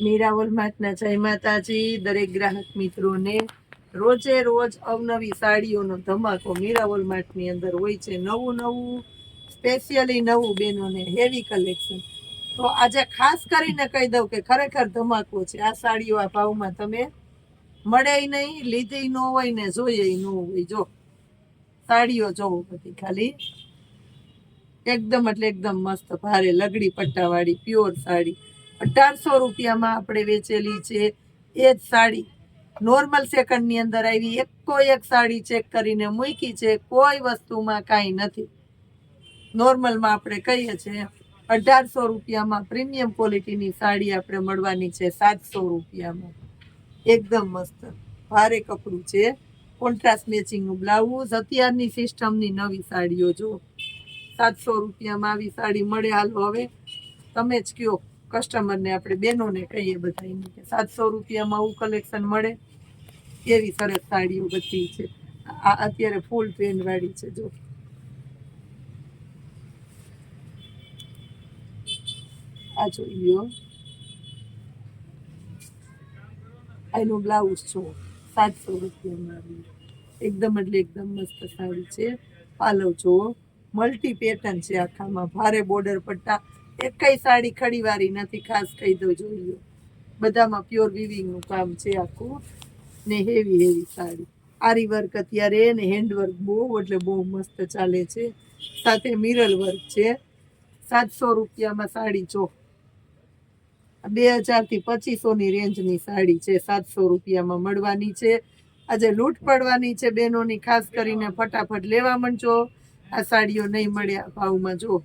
મીરાવલ માતના જય માતાજી. દરેક ગ્રાહક મિત્રોને રોજે રોજ અવનવી સાડીઓનો ધમાકો મીરા માર્ટની અંદર હોય છે નવું નવું સ્પેશિયલી નવું બહેનોને હેવી કલેક્શન તો આજે ખાસ કરીને કહી દઉં કે ખરેખર ધમાકો છે. આ સાડીઓ આ ભાવમાં તમે મળે નહીં લીધી ન હોય ને જોઈએ ન હોય. જો, સાડીઓ જોવો બધી ખાલી. એકદમ એટલે એકદમ મસ્ત, ભારે લગડી પટ્ટાવાળી પ્યોર સાડી. અઢારસો રૂપિયામાં આપણે વેચેલી છે એ જ સાડી. નોર્મલ સેકન્ડની અંદર આવી એકો એક સાડી ચેક કરીને મૂકી છે, કોઈ વસ્તુમાં કાંઈ નથી. નોર્મલમાં આપણે કહીએ છીએ, અઢારસો રૂપિયામાં પ્રીમિયમ ક્વોલિટીની સાડી આપણે મળવાની છે સાતસો રૂપિયામાં. એકદમ મસ્ત, ભારે કપડું છે. કોન્ટ્રાસ્ટ મેચિંગનું બ્લાઉઝ અત્યારની સિસ્ટમની નવી સાડીઓ જો સાતસો રૂપિયામાં આવી સાડી મળે હાલો હવે. તમે જ કયો કસ્ટમરને આપણે બહેનોને કહીએ બધાને કે સાતસો રૂપિયામાં આવું કલેક્શન મળે. એવી સરસ સાડીઓ બધી છે. આ અત્યારે ફૂલ વાળી છે, જો. આ જોઈ લ્યો એનું બ્લાઉઝ છો સાતસો રૂપિયામાં એકદમ એટલે એકદમ મસ્ત સાડી છે. પાલવ જુઓ મલ્ટી પેટર્ન છે આખામાં. ભારે બોર્ડર પટ્ટા એકઈ સાડી ખડીવારી નથી, ખાસ કહી દો જોઈએ બધામાં પ્યોર વિવિંગનું કામ છે આખું. ને હેવી હેવી સાડી. આરી વર્ક અત્યારે ને હેન્ડવર્ક બહુ, એટલે બહુ મસ્ત ચાલે છે. સાથે મિરર વર્ક છે. સાતસો રૂપિયામાં સાડી જો. બે હજારથી પચીસોની રેન્જની સાડી છે, સાતસો રૂપિયામાં મળવાની છે. આજે લૂંટ પડવાની છે બહેનોની ખાસ કરીને ફટાફટ લેવા મળજો આ સાડીઓ નહીં મળ્યા ભાવમાં જો.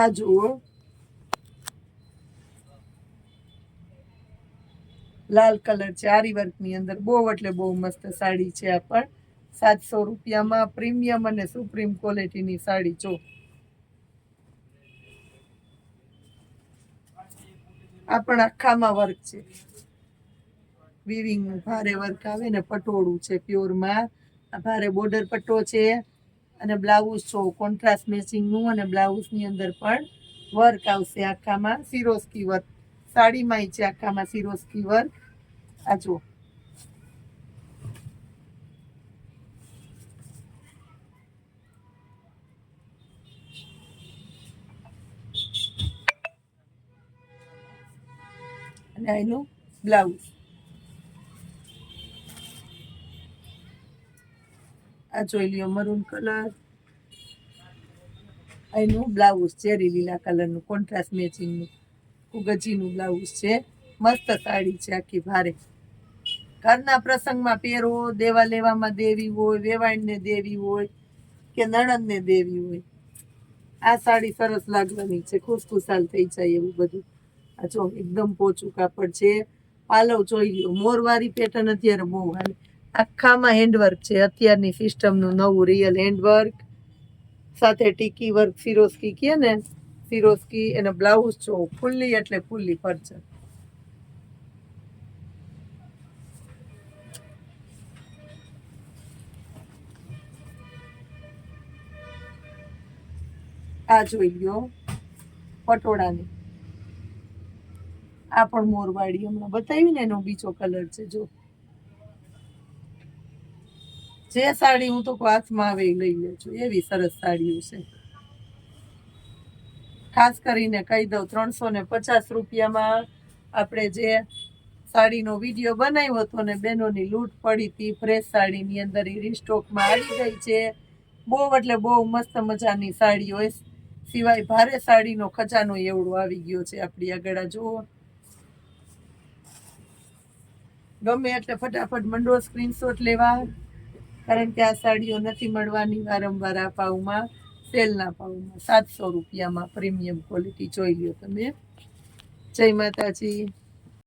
આ જુઓ. લાલ કલર છે, આરી વર્કની અંદર બહુ એટલે બહુ મસ્ત સાડી છે આ પણ. સાતસો રૂપિયામાં પ્રીમિયમ અને સુપ્રીમ ક્વોલિટીની સાડી, જો. આ પણ આખામાં વર્ક છે. વિવિંગનું ભારે વર્ક આવે ને, પટોળું છે પ્યોરમાં આ ભારે બોર્ડર પટ્ટો છે. અને બ્લાઉઝ છો કોન્ટ્રાસ્ટ મેચિંગનું અને બ્લાઉઝની અંદર પણ વર્ક આવશે આખામાં. સિરોસ્કી વર્ક સાડીમાં છે આખામાં સિરોસ્કી વર્ક આ જુઓ. અને એનું બ્લાઉઝ. આ જોઈ લ્યો મરૂન કલર એનું બ્લાઉઝ છે લીલા કલરનું કોન્ટ્રાસ્ટ મેચિંગનું કુગજીનું બ્લાઉઝ છે. મસ્ત સાડી છે આખી, ભારે. ઘરના પ્રસંગમાં પહેરો, દેવા લેવામાં દેવી હોય, વેવાણને દેવી હોય કે નણંદને દેવી હોય. આ સાડી સરસ લાગવાની છે, ખુશખુશાલ થઈ જાય એવું બધું. આ જો એકદમ પોચું કાપડ છે. પાલવ જોઈ લ્યો, મોરવારી પેટર્ન અત્યારે બહુ હાલે. આખામાં હેન્ડવર્ક છે. અત્યારની સિસ્ટમનું નવું રિયલ હેન્ડવર્ક સાથે ટીકી વર્ક ફિરોસ્કી કહે ને ફિરોસ્કી એને બ્લાઉઝ છો ફૂલ્લી એટલે ફૂલ્લી ફરચર આ જોઈ લ્યો પટોળાની. આ પણ મોરવાડી હમણાં બતાવી ને એનો બીજો કલર છે, જો. જે સાડી હું તો હાથમાં આવે લઈ લેજો એવી સરસ સાડીઓ છે. ખાસ કરીને કહી દઉં, ત્રણસો ને પચાસ રૂપિયામાં આપણે જે સાડીનો વીડિયો બનાવ્યો હતો ને, બહેનોની લૂંટ પડી હતી ફ્રેશ સાડીની અંદર એ રીસ્ટોકમાં આવી ગઈ છે. બહુ એટલે બહુ મસ્ત મજાની સાડી હોય સિવાય ભારે સાડીનો ખજાનો એવડો આવી ગયો છે આપણી આગળ જુઓ. ગમે એટલે ફટાફટ મંડો સ્ક્રીનશોટ લેવા. કારણ કે આ સાડીઓ નથી મળવાની વારંવાર આ પાઉમાં સેલના પાઉમાં. સાતસો રૂપિયામાં પ્રીમિયમ ક્વોલિટી જોઈ લો તમે. જય માતાજી.